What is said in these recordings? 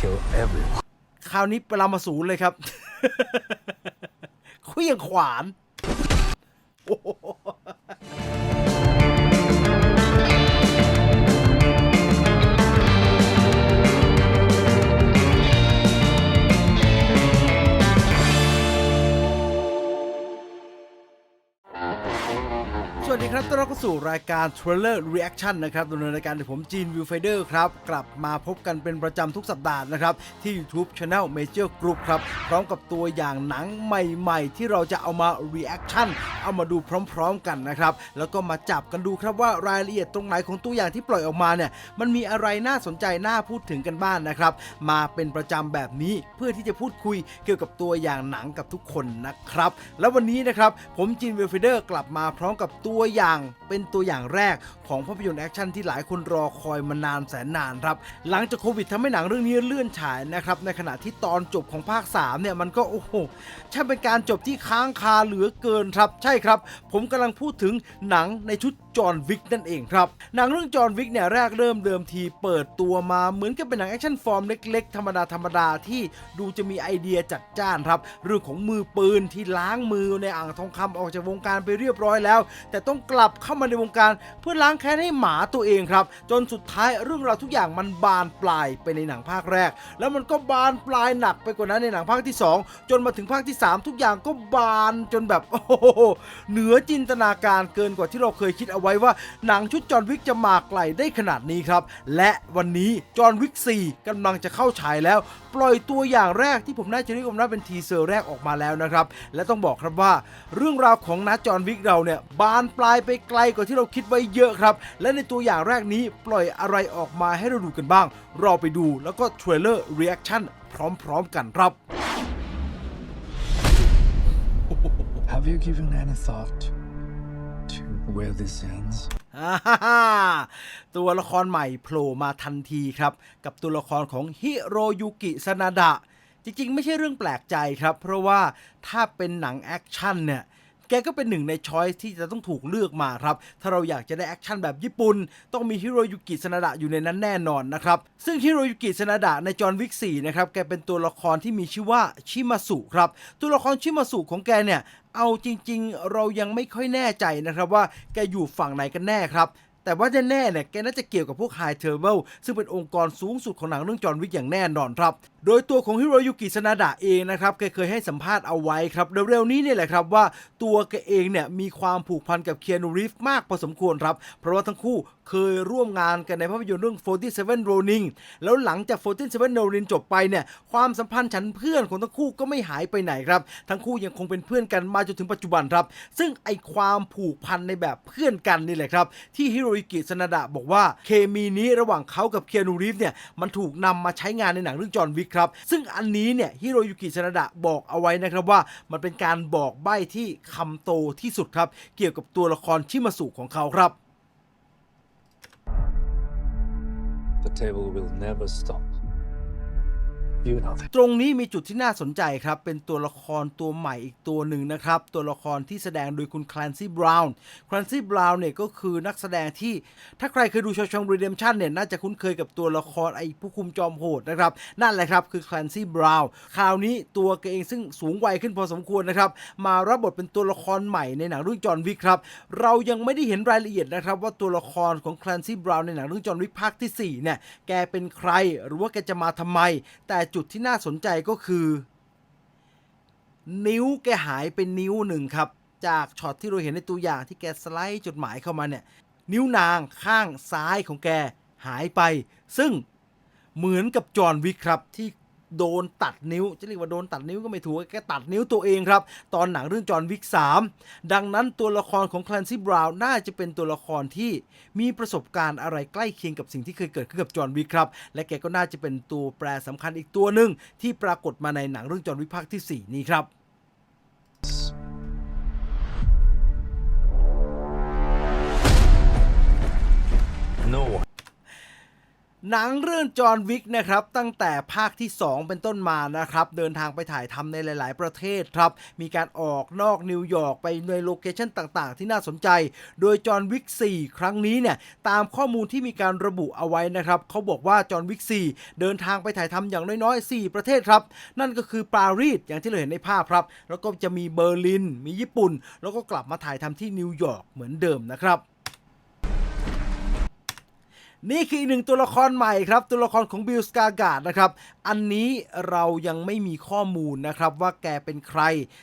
kill everyone. คราวนี้ปรามาสูนเลยครับเคลี้ยงขวานโอ้ สวัสดีครับ ต้อนรับเข้าสู่รายการ Trailer Reaction นะครับดำเนินรายการโดยผมจีนวิวไฟเดอร์ครับ กลับมาพบกันเป็นประจำทุกสัปดาห์นะครับ ที่ YouTube Channel Major Group ครับ พร้อมกับตัวอย่างหนังใหม่ๆ ที่เราจะเอามา Reaction เอามาดูพร้อมๆกันนะครับ แล้วก็มาจับกันดูครับว่ารายละเอียดตรงไหนของตัวอย่างที่ปล่อยออกมาเนี่ย มันมีอะไรน่าสนใจน่าพูดถึงกันบ้างนนะครับ มาเป็นประจำแบบนี้เพื่อที่จะพูดคุยเกี่ยวกับตัวอย่างหนังกับทุกคนนะครับ แล้ววันนี้นะครับผมจินเวลฟิเดอร์กลับมาพร้อมกับตัวอย่างเป็นตัวอย่างแรกของภาพยนตร์แอคชั่นที่หลายคนรอคอยมานานแสนนานครับ หลังจากโควิดทำให้หนังเรื่องนี้เลื่อนฉายนะครับ ในขณะที่ตอนจบของภาค 3 เนี่ย มันก็โอ้โหช่างเป็นการจบที่ค้างคาเหลือเกินครับ ใช่ครับ ผมกำลังพูดถึงหนังในชุดจอห์นวิกนั่นเองครับ หนังเรื่องจอห์นวิกเนี่ยแรกเริ่มเดิมทีเปิดตัวมาเหมือนกับเป็นหนังแอคชั่นฟอร์มเล็กๆ ธรรมดาธรรมดาที่ดูจะมีไอเดียจัดจ้านครับเรื่องของมือปืนที่ล้างมือในอ่างทองคำออกจากวงการไปเรียบร้อยแล้ว แต่ต้องกลับเข้ามาในวงการเพื่อล้างแค้นให้หมาตัวเองครับ จนสุดท้ายเรื่องราวทุกอย่างมันบานปลายไปในหนังภาคแรก แล้วมันก็บานปลายหนักไปกว่านั้นในหนังภาคที่ 2 จนมาถึงภาคที่ 3 ทุกอย่างก็บานจนแบบโอ้โหเหนือจินตนาการเกินกว่าที่เราเคยคิดเอาไว้ว่า หนังชุดจอห์นวิกจะมาไกลได้ขนาดนี้ครับ และวันนี้จอห์นวิก4กำลังจะเข้าฉายแล้ว ปล่อยตัวอย่างแรกที่ผมน่าจะเรียกว่าเป็นทีเซอร์แรกออกมาแล้วนะครับ และต้องบอกครับว่า เรื่องราวของนัดจอห์นวิกเราเนี่ยบานปลายไปไกลกว่าที่เราคิดไว้เยอะครับ และในตัวอย่างแรกนี้ปล่อยอะไรออกมาให้เราดูกันบ้างรอไปดูแล้วก็เทรลเลอร์รีแอคชั่นพร้อมๆกันครับ Have you given any thought to where this ends? อ่าฮ่าฮ่าตัวละครใหม่โผล่มาทันทีครับ กับตัวละครของฮิโรยุกิซานาดะ จริงๆ ไม่ใช่เรื่องแปลกใจครับ เพราะว่าถ้าเป็นหนังแอคชั่นเนี่ย แกก็เป็นหนึ่งในช้อยที่จะต้องถูกเลือกมาครับ ถ้าเราอยากจะได้แอคชั่นแบบญี่ปุ่น ต้องมีฮิโรยุกิสนาดะอยู่ในนั้นแน่นอนนะครับ ซึ่งฮิโรยุกิสนาดะในจอห์นวิกสี่นะครับ แกเป็นตัวละครที่มีชื่อว่าชิมาสุครับ ตัวละครชิมาสุของแกเนี่ย เอาจริง ๆ เรายังไม่ค่อยแน่ใจนะครับว่าแกอยู่ฝั่งไหนกันแน่ครับ แต่ว่าแน่ๆเนี่ยแกน่าจะเกี่ยวกับพวกไฮเทอร์เมลซึ่งเป็นองค์กรสูงสุดของหนังเรื่องจอห์นวิกอย่างแน่นอนครับ โดยตัวของฮิโรยุกิซนาดะเองนะครับแกเคยให้สัมภาษณ์เอาไว้ครับเร็วๆนี้เนี่ยแหละครับว่าตัวแกเองเนี่ยมีความผูกพันกับเคียนูรีฟมากพอสมควรครับ เพราะว่าทั้งคู่ เคยร่วมงานกันในภาพยนตร์เรื่อง 47 Ronin แล้วหลังจาก 47 Ronin จบไปเนี่ยความสัมพันธ์ฉันเพื่อนของทั้งคู่ก็ไม่หายไปไหนครับ ทั้งคู่ยังคงเป็นเพื่อนกันมาจนถึงปัจจุบันครับ ซึ่งไอความผูกพันในแบบเพื่อนกันนี่แหละครับ ที่ฮิโรยุกิซานาดะบอกว่าเคมีนี้ระหว่างเขากับเคียนูรีฟเนี่ยมันถูกนำมาใช้งานในหนังเรื่องจอห์นวิกครับ ซึ่งอันนี้เนี่ยฮิโรยุกิซานาดะบอกเอาไว้นะครับว่า มันเป็นการบอกใบ้ที่คำโตที่สุดครับ เกี่ยวกับตัวละครชิมาสุของเขาครับ The table will never stop. You know that. ตรงนี้มีจุดที่น่าสนใจครับ เป็นตัวละครตัวใหม่อีกตัวหนึ่งนะครับ ตัวละครที่แสดงโดยคุณคลนซี่บราวน์คลนซี่บราวน์เนี่ยก็คือนักแสดงที่ถ้าใครเคยดูชอชองรีเดมชันเนี่ยน่าจะคุ้นเคยกับตัวละครไอ้ผู้คุมจอมโหดนะครับ นั่นแหละครับคือคลนซี่บราวน์คราวนี้ตัวแกเองซึ่งสูงวัยขึ้นพอสมควรนะครับ มารับบทเป็นตัวละครใหม่ในหนังเรื่องจอห์นวิกครับ เรายังไม่ได้เห็นรายละเอียดนะครับ ว่าตัวละครของคลนซี่บราวน์ในหนังเรื่องจอห์นวิกภาคที่สี่เนี่ยแกเป็นใครหรือว่าแกจะมาทำไม แต่จุุดที่น่าสนใจก็คือ นิ้วแกหายเป็นิ้วหนึ่งครับ จากช็อตที่เราเห็นในตัวอย่างที่แกสไลด์จดหมายเข้ามาเนี่ย นิ้วนางข้างซ้ายของแกหายไป ซึ่งเหมือนกับจอห์นวิกครับที่ โดนตัดนิ้ว จะเรียกว่าโดนตัดนิ้วก็ไม่ถูกแกตัดนิ้วตัวเองครับ ตอนหนังเรื่องจอห์นวิก 3 ดังนั้นตัวละครของคลนซี่บราวน์น่าจะเป็นตัวละครที่มีประสบการณ์อะไรใกล้เคียงกับสิ่งที่เคยเกิดขึ้นกับจอห์นวิกครับ และแกก็น่าจะเป็นตัวแปรสำคัญอีกตัวหนึ่งที่ปรากฏมาในหนังเรื่องจอห์นวิกภาคที่สี่นี้ครับ หนังเรื่องจอห์นวิกนะครับตั้งแต่ภาคที่ 2 เป็นต้นมานะครับเดินทางไปถ่ายทำในหลาย ๆ ประเทศครับมีการออกนอกนิวยอร์กไปในโลเคชั่นต่างๆ ที่น่าสนใจ โดยจอห์นวิก4ครั้งนี้เนี่ยตามข้อมูลที่มีการระบุเอาไว้นะครับเขาบอกว่าจอห์นวิก4เดินทางไปถ่ายทำอย่างน้อย ๆ 4 ประเทศครับนั่นก็คือปารีสอย่างที่เราเห็นในภาพครับแล้วก็จะมีเบอร์ลิน มีญี่ปุ่น แล้วก็กลับมาถ่ายทำที่นิวยอร์กเหมือนเดิมนะครับ นี่คืออีกหนึ่งตัวละครใหม่ครับ ตัวละครของบิลสกาการ์ดนะครับ อันนี้เรายังไม่มีข้อมูลนะครับว่าแกเป็นใคร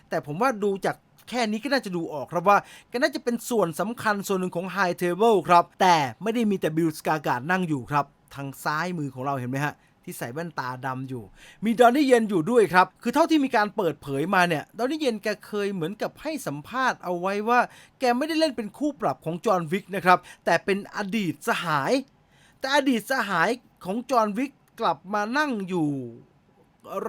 แต่ผมว่าดูจากแค่นี้ก็น่าจะดูออกครับว่าแกน่าจะเป็นส่วนสำคัญส่วนหนึ่งของไฮเทเบิลครับ แต่ไม่ได้มีแต่บิลสกาการ์ดนั่งอยู่ครับ ทางซ้ายมือของเราเห็นไหมฮะที่ใส่แว่นตาดำอยู่ มีดอนนี่เยนอยู่ด้วยครับ คือเท่าที่มีการเปิดเผยมาเนี่ย ดอนนี่เยนแกเคยเหมือนกับให้สัมภาษณ์เอาไว้ว่า แกไม่ได้เล่นเป็นคู่ปรับของจอห์นวิกนะครับ แต่เป็นอดีตสหาย แต่อดีตสหายของจอห์นวิกกลับมานั่งอยู่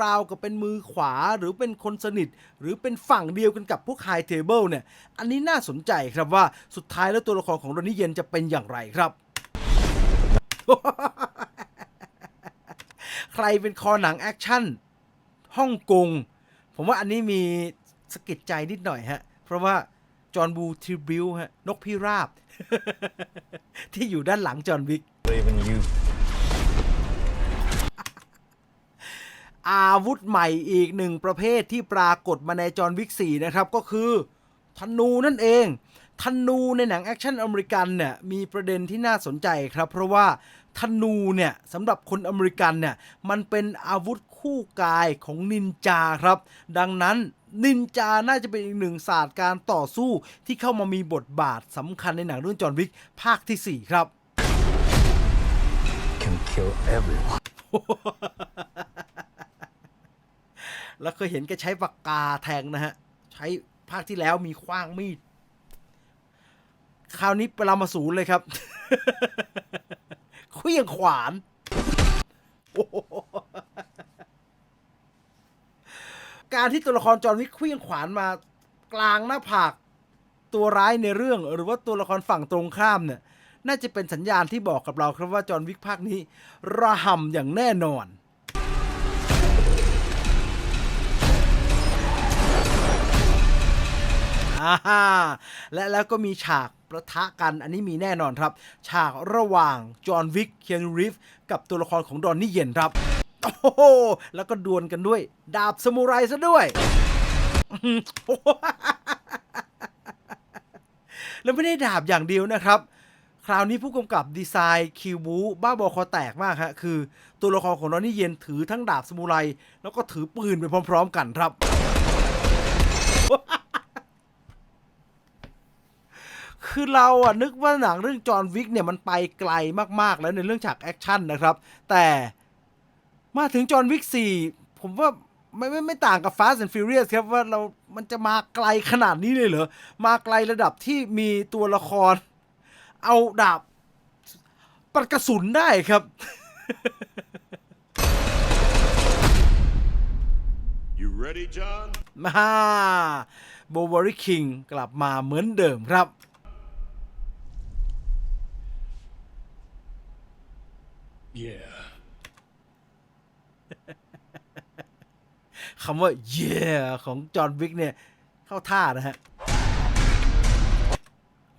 ราวกับเป็นมือขวาหรือเป็นคนสนิท หรือเป็นฝั่งเดียวกันกับพวกไฮเทเบิลเนี่ย อันนี้น่าสนใจครับว่าสุดท้ายแล้วตัวละครของดอนนี่เยนจะเป็นอย่างไรครับ ใครเป็นคอหนังแอคชั่นฮ่องกง ผมว่าอันนี้มีสะกิดใจนิดหน่อยฮะ เพราะว่าจอห์นบูทริบิวฮะนกพิราบ ที่อยู่ด้านหลังจอห์นวิก Believe in you. อาวุธใหม่อีกหนึ่งประเภทที่ปรากฏมาในจอห์นวิก4นะครับก็คือธนูนั่นเองธนูในหนังแอคชั่นอเมริกันเนี่ยมีประเด็นที่น่าสนใจครับ เพราะว่าธนูเนี่ยสำหรับคนอเมริกันเนี่ยมันเป็นอาวุธคู่กายของนินจาครับ ดังนั้นนินจาน่าจะเป็นอีกหนึ่งศาสตร์การต่อสู้ที่เข้ามามีบทบาทสำคัญในหนังเรื่องจอห์นวิกภาคทีสี่4 ครับ kill everyone. แล้วเคยเห็นแกใช้ปากกาแทงนะฮะ ใช้ภาคที่แล้วมีขว้างมีด คราวนี้ปรามาสูนเลยครับเคลี้ยงขวานการที่ตัวละครจอห์นวิกเคลี้ยงขวานมากลางหน้าผากตัวร้ายในเรื่อง หรือว่าตัวละครฝั่งตรงข้ามเนี่ย น่าจะเป็นสัญญาณที่บอกกับเราครับว่าจอห์นวิกภาคนี้ ระห่ำอย่างแน่นอนอ่าฮ่าและแล้วก็มีฉากประทะกันอันนี้มีแน่นอนครับ ฉากระหว่างจอห์นวิกเคียนรีฟกับตัวละครของดอนนี่เย็นครับ โอ้โหแล้วก็ดวลกันด้วย ดาบสมุไรซะด้วยแล้วไม่ได้ดาบอย่างเดียวนะครับ คราวนี้ผู้กำกับดีไซน์คิวบูบ้าบอคอแตกมากฮะ คือตัวละครของดอนนี่เย็นถือทั้งดาบสมุไร แล้วก็ถือปืนไปพร้อม ๆ กันครับ คือเราอะนึกว่าหนังเรื่องจอห์นวิกเนี่ยมันไปไกลมากๆแล้วในเรื่องฉากแอคชั่นนะครับ แต่มาถึงจอห์นวิก4ผมว่าไม่ไม่ไม่ต่างกับ Fast and Furious ครับว่าเรา มันจะมาไกลขนาดนี้เลยเหรอ มาไกลระดับที่มีตัวละคร เอาดาบปัดกระสุนได้ครับ You ready, John? มาโบวอริคิงกลับมาเหมือนเดิมครับ Yeah. คำว่า yeah ของจอห์นวิกเนี่ย เข้าท่านะฮะ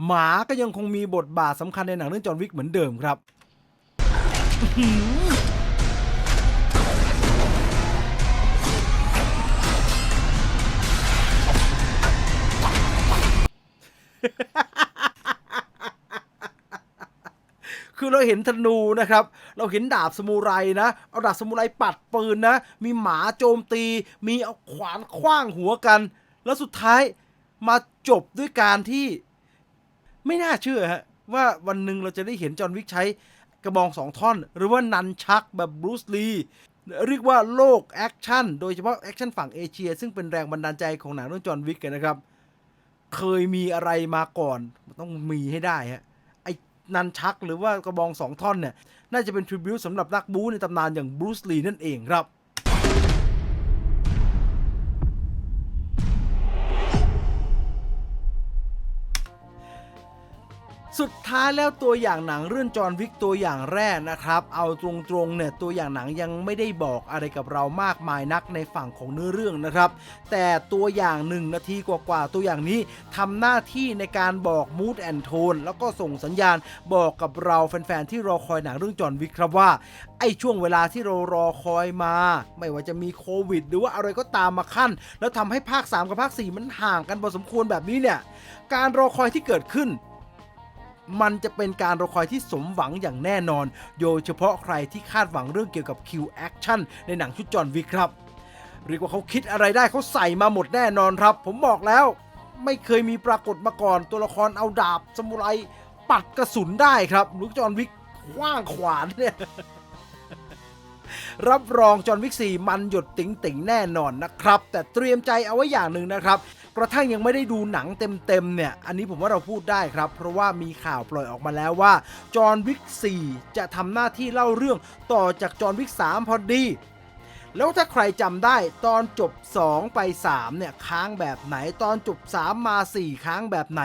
หมาก็ยังคงมีบทบาทสำคัญในหนังเรื่องจอห์นวิกเหมือนเดิมครับคือเราเห็นธนูนะครับ เราเห็นดาบสมุไรนะ เอาดาบสมุไรปัดปืนนะ มีหมาโจมตี มีเอาขวานคว้างหัวกัน แล้วสุดท้ายมาจบด้วยการที่ ไม่น่าเชื่อฮะว่าวันหนึ่งเราจะได้เห็นจอห์นวิกใช้กระบองสองท่อน หรือว่านันชักแบบบรูซลีเรียกว่าโลกแอคชั่นโดยเฉพาะแอคชั่นฝั่งเอเชีย ซึ่งเป็นแรงบันดาลใจของหนังเรื่องจอห์นวิกกันนะครับ เคยมีอะไรมาก่อนต้องมีให้ได้ฮะไอ้นันชักหรือว่ากระบองสองท่อนเนี่ยน่าจะเป็นทริบิวต์สำหรับนักบู๊ในตำนานอย่างบรูซลีนั่นเองครับ สุดท้ายแล้วตัวอย่างหนังเรื่องจอห์นวิกตัวอย่างแรกนะครับ เอาตรงๆเนี่ยตัวอย่างหนังยังไม่ได้บอกอะไรกับเรามากมายนักในฝั่งของเนื้อเรื่องนะครับ แต่ตัวอย่างหนึ่งนาทีกว่าๆตัวอย่างนี้ทำหน้าที่ในการบอกมูดแอนโทนแล้วก็ส่งสัญญาณบอกกับเราแฟนๆที่รอคอยหนังเรื่องจอห์นวิกครับว่าไอ้ช่วงเวลาที่เรารอคอยมา ไม่ว่าจะมีโควิด หรือว่าอะไรก็ตามมาขั้น แล้วทำให้ภาค 3 กับภาค 4 มันห่างกันพอสมควรแบบนี้เนี่ยการรอคอยที่เกิดขึ้น มันจะเป็นการรอคอยที่สมหวังอย่างแน่นอน โดยเฉพาะใครที่คาดหวังเรื่องเกี่ยวกับคิวแอคชั่นในหนังชุดจอห์นวิกครับเรียกว่าเขาคิดอะไรได้เขาใส่มาหมดแน่นอนครับ ผมบอกแล้ว ไม่เคยมีปรากฏมาก่อน ตัวละครเอาดาบสมุไรปัดกระสุนได้ครับลูกจอห์นวิกคว้างขวานเนี่ยรับรองจอห์นวิกซีมันหยดติ๋งติ๋งๆแน่นอนนะครับ แต่เตรียมใจเอาไว้อย่างหนึ่งนะครับ กระทั่งยังไม่ได้ดูหนังเต็มๆเนี่ย อันนี้ผมว่าเราพูดได้ครับ เพราะว่ามีข่าวปล่อยออกมาแล้วว่าจอห์นวิก4จะทำหน้าที่เล่าเรื่องต่อจากจอห์นวิก3พอดี แล้วถ้าใครจำได้ตอนจบ 2 ไป 3 เนี่ย ค้างแบบไหน ตอนจบ 3 มา 4 ค้างแบบไหน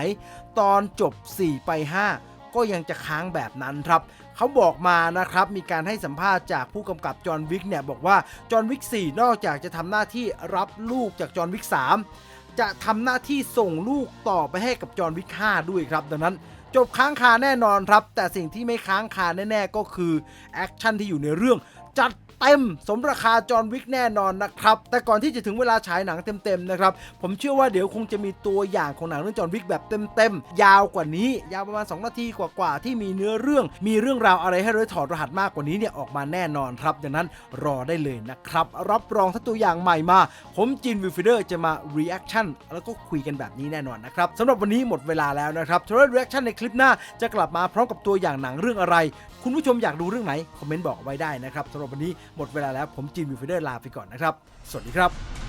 ตอนจบ 4 ไป 5ก็ยังจะค้างแบบนั้นครับ เขาบอกมานะครับ มีการให้สัมภาษณ์จากผู้กำกับจอห์นวิกเนี่ย บอกว่าจอห์นวิก4นอกจากจะทำหน้าที่รับลูกจากจอห์นวิก3 จะทำหน้าที่ส่งลูกต่อไปให้กับจอห์นวิก5ด้วยครับ ดังนั้นจบค้างคาแน่นอนครับ แต่สิ่งที่ไม่ค้างคาแน่ ๆ ก็คือแอคชั่นที่อยู่ในเรื่องจัด เต็มสมราคาจอห์นวิกแน่นอนนะครับ แต่ก่อนที่จะถึงเวลาฉายหนังเต็มๆนะครับผมเชื่อว่าเดี๋ยวคงจะมีตัวอย่างของหนังเรื่องจอห์นวิกแบบเต็มๆยาวกว่านี้ ยาวประมาณ 2 นาทีกว่าๆที่มีเนื้อเรื่อง มีเรื่องราวอะไรให้เราถอดรหัสมากกว่านี้เนี่ยออกมาแน่นอนครับดังนั้นรอได้เลยนะครับรับรองถ้าตัวอย่างใหม่มา ผมจินวิฟิเดอร์จะมา reaction แล้วก็คุยกันแบบนี้แน่นอนนะครับสำหรับวันนี้หมดเวลาแล้วนะครับ t r a i l reaction ในคลิปหน้าจะกลับมาพร้อมกับตัวอย่างหนังเรื่องอะไร คุณผู้ชมอยากดูเรื่องไหนคอมเมนต์บอกเอาไว้ได้นะครับสำหรับวันนี้หมดเวลาแล้วผมจินวิลฟิเดอร์ลาไปก่อนนะครับ สวัสดีครับ